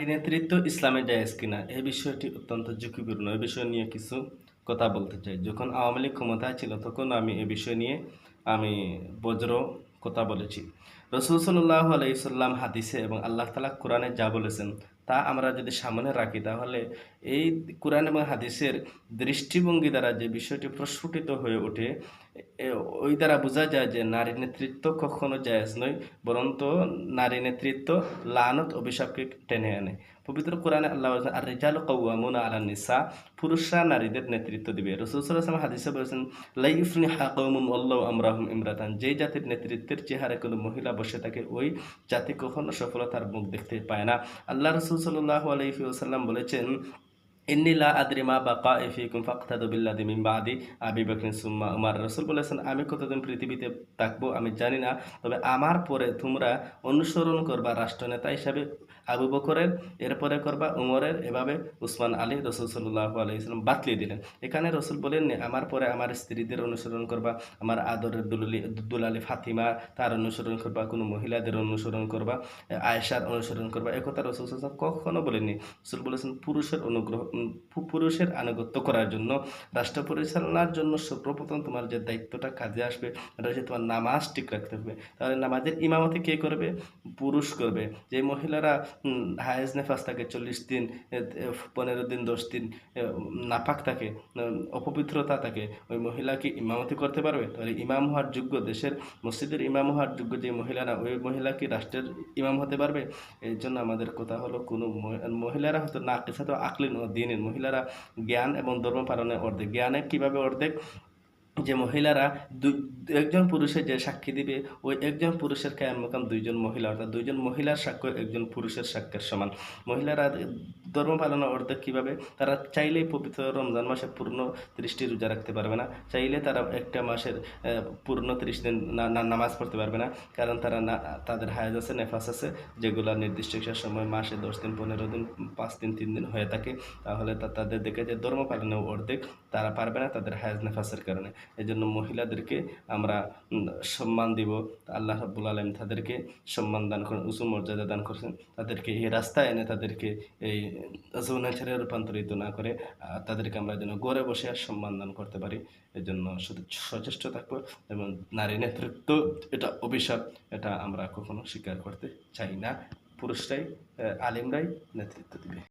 এই নেতৃত্ব ইসলামে জায়েজ কিনা এই বিষয়টি অত্যন্ত ঝুঁকিপূর্ণ। এ বিষয় নিয়ে কিছু কথা বলতে চাই। যখন আওয়ামী লীগ ক্ষমতায় ছিল, তখন আমি এ বিষয় নিয়ে আমি বজ্র কথা বলেছি। রসুল সাল্লাহ আলাইসাল্লাম হাদিসে এবং আল্লাহ তালা কোরআনে যা বলেছেন তা আমরা যদি সামনে রাখি, তাহলে এই কোরআন এবং হাদিসের দৃষ্টিভঙ্গি দ্বারা যে বিষয়টি প্রস্ফুটিত হয়ে ওঠে ওই দ্বারা বোঝা যায় যে নারী নেতৃত্ব কখনো জায়জ নয় বরন্ত নারী নেতৃত্ব লানত অভিশাপকে টেনে আনে। পবিত্র কোরআনে আল্লাহ বলেছেন আর রেজাল কৌয়ামুনা আলা নিসা পুরুষরা নারীদের নেতৃত্ব দিবে। রসুল সাল্লাহ হাদিসে বলেছেন লাইফনি হাকৌমুন আল্লাহ আমরাহম ইমরাতান যেই জাতির নেতৃত্বের চেহারে কোনো মহিলা বসে থাকে, ওই জাতি কখনো সফলতার মুখ দেখতে পায় না। আল্লাহ রসুল সাল্লাহ আলাইফি ওসাল্লাম বলেছেন ইন্নিলা আদ্রিমা বা কা এফিকুম ফাক্তাদু বিল্লাদি মিন বাদি আবি বকরিন সুম্মা উমার রসুল বলেছেন, আমি কতদিন পৃথিবীতে থাকব আমি জানি না, তবে আমার পরে তোমরা অনুসরণ করবা রাষ্ট্রনেতা হিসাবে, আবু বকরের, এরপরে করবা উমরের, এভাবে উসমান আলী রসুল সাল্লাহ আলাইসালাম বাতলিয়ে দিলেন। এখানে রসুল বলেননি, আমার পরে আমার স্ত্রীদের অনুসরণ করবা, আমার আদরের দুলুলি, দুলালি ফাতিমা, তার অনুসরণ করবা, কোনো মহিলাদের অনুসরণ করবা, আয়েশার অনুসরণ করবা। একথা রসুল সাল্লাম কখনো বলেননি। রসুল বলেছেন, পুরুষের অনুগ্রহ পুরুষের আনুগত্য করার জন্য, রাষ্ট্র পরিচালনার জন্য সর্বপ্রথম তোমার যে দায়িত্বটা কাজে আসবে, সেটা হচ্ছে তোমার নামাজ ঠিক রাখতে হবে। তাহলে নামাজের ইমামতি কে করবে? পুরুষ করবে। যে মহিলারা হায়েজ নেফাস থাকে, চল্লিশ দিন পনেরো দিন, দশ দিন নাপাক থাকে অপবিত্রতা থাকে, ওই মহিলা কি ইমামতি করতে পারবে? তাহলে ইমাম হওয়ার যোগ্য দেশের মসজিদের ইমাম হওয়ার যোগ্য যে মহিলারা, ওই মহিলা কি রাষ্ট্রের ইমাম হতে পারবে? এই জন্য আমাদের কথা হলো কোনো মহিলারা হয়তো না কিছু তো আকলিন ও দিনের মহিলারা জ্ঞান এবং ধর্ম পালনে অর্ধেক। জ্ঞানের কীভাবে অর্ধেক? যে মহিলারা একজন পুরুষের যে সাক্ষী দিবে, ওই একজন পুরুষের কায়াম মোকাম দুইজন মহিলা, অর্থাৎ দুইজন মহিলার সাক্ষ্য একজন পুরুষের সাক্ষ্যের সমান। মহিলারা ধর্ম পালন অর্ধেক কীভাবে, তারা চাইলেই পবিত্র রমজান মাসে পূর্ণ ত্রিশটি রোজা রাখতে পারবে না। চাইলে তারা একটা মাসের পূর্ণ ত্রিশ দিন নামাজ পড়তে পারবে না। কারণ তারা না, তাদের হায়াজ আছে, নেফাস আছে। যেগুলো নির্দিষ্ট একটা সময় মাসে দশ দিন, পনেরো দিন, পাঁচ দিন, তিন দিন হয়ে থাকে। তাহলে তাদের দেখে যে ধর্ম পালনেও অর্ধেক তারা পারবে না তাদের হায়াজ, নেফাসের কারণে। এই জন্য মহিলাদেরকে আমরা সম্মান দিব। আল্লাহ রাব্বুল আলম তাদেরকে সম্মান দান করেন, উঁচু মর্যাদা দান করেছেন। তাদেরকে এই রাস্তায় এনে তাদেরকে এই রূপান্তরিত না করে তাদেরকে আমরা যেন গড়ে বসে আর সম্মান দান করতে পারি এর জন্য শুধু সচেষ্ট থাকব এবং নারী নেতৃত্ব, এটা অভিশাপ, এটা আমরা কখনো স্বীকার করতে চাই না। পুরুষরাই আলিমরাই নেতৃত্ব দিবে।